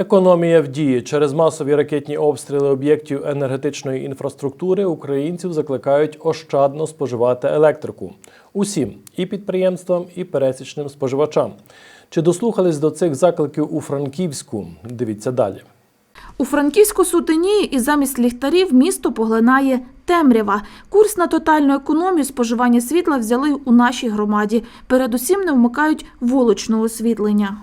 Економія в дії через масові ракетні обстріли об'єктів енергетичної інфраструктури українців закликають ощадно споживати електрику усім і підприємствам, і пересічним споживачам. Чи дослухались до цих закликів у Франківську? Дивіться далі. У Франківську сутенії і замість ліхтарів місто поглинає темрява. Курс на тотальну економію споживання світла взяли у нашій громаді. Передусім не вмикають вуличного освітлення.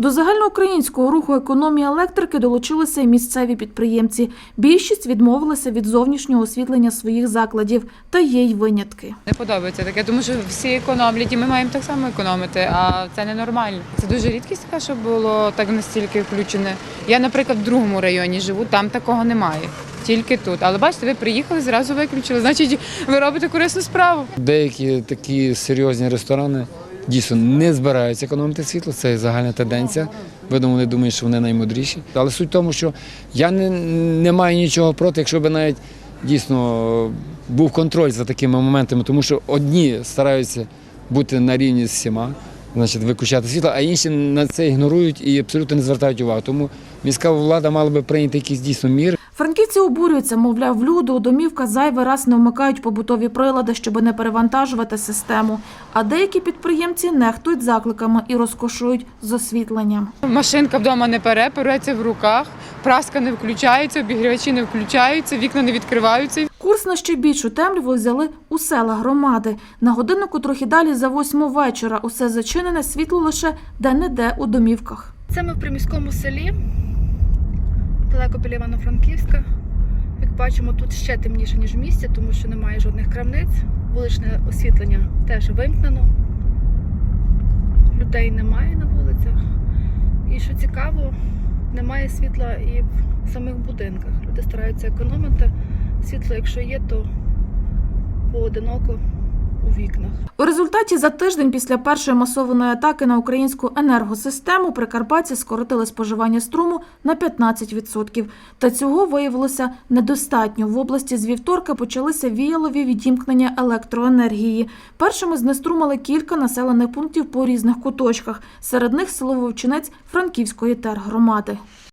До загальноукраїнського руху економії електрики долучилися і місцеві підприємці. Більшість відмовилися від зовнішнього освітлення своїх закладів, та є й винятки. Не подобається таке, тому що всі економлять, і ми маємо так само економити, а це ненормально. Це дуже рідкість така, щоб було так настільки включене. Я, наприклад, в другому районі живу, там такого немає. Тільки тут. Але бачите, ви приїхали, зразу виключили. Значить, ви робите корисну справу. Деякі такі серйозні ресторани дійсно не збираються економити світло. Це загальна тенденція. Видно, вони думають, що вони наймудріші. Але суть в тому, що я не, не маю нічого проти, якщо б навіть дійсно був контроль за такими моментами, тому що одні стараються бути на рівні з всіма, значить, виключати світло, а інші на це ігнорують і абсолютно не звертають увагу. Тому міська влада мала би прийняти якісь дійсно міри. Франківці обурюються, мовляв, люди у домівках зайвий раз не вмикають побутові прилади, щоб не перевантажувати систему. А деякі підприємці нехтують закликами і розкошують з освітленням. Машинка вдома не пере, переться в руках, праска не включається, обігрівачі не включаються, вікна не відкриваються. Курс на ще більшу темряву взяли у села громади. На годиннику трохи далі за восьму вечора. Усе зачинене світло лише де-не-де у домівках. Це ми в приміському селі, далеко біля Івано-Франківська. Як бачимо, тут ще темніше, ніж в місті, тому що немає жодних крамниць. Вуличне освітлення теж вимкнено. Людей немає на вулицях. І що цікаво, немає світла і в самих будинках. Люди стараються економити. Світло, якщо є, то поодиноко у вікнах. У результаті за тиждень після першої масованої атаки на українську енергосистему прикарпатці скоротили споживання струму на 15%. Та цього виявилося недостатньо. В області з вівторка почалися віялові відімкнення електроенергії. Першими знеструмили кілька населених пунктів по різних куточках. Серед них село Вовчинець Франківської тергромади.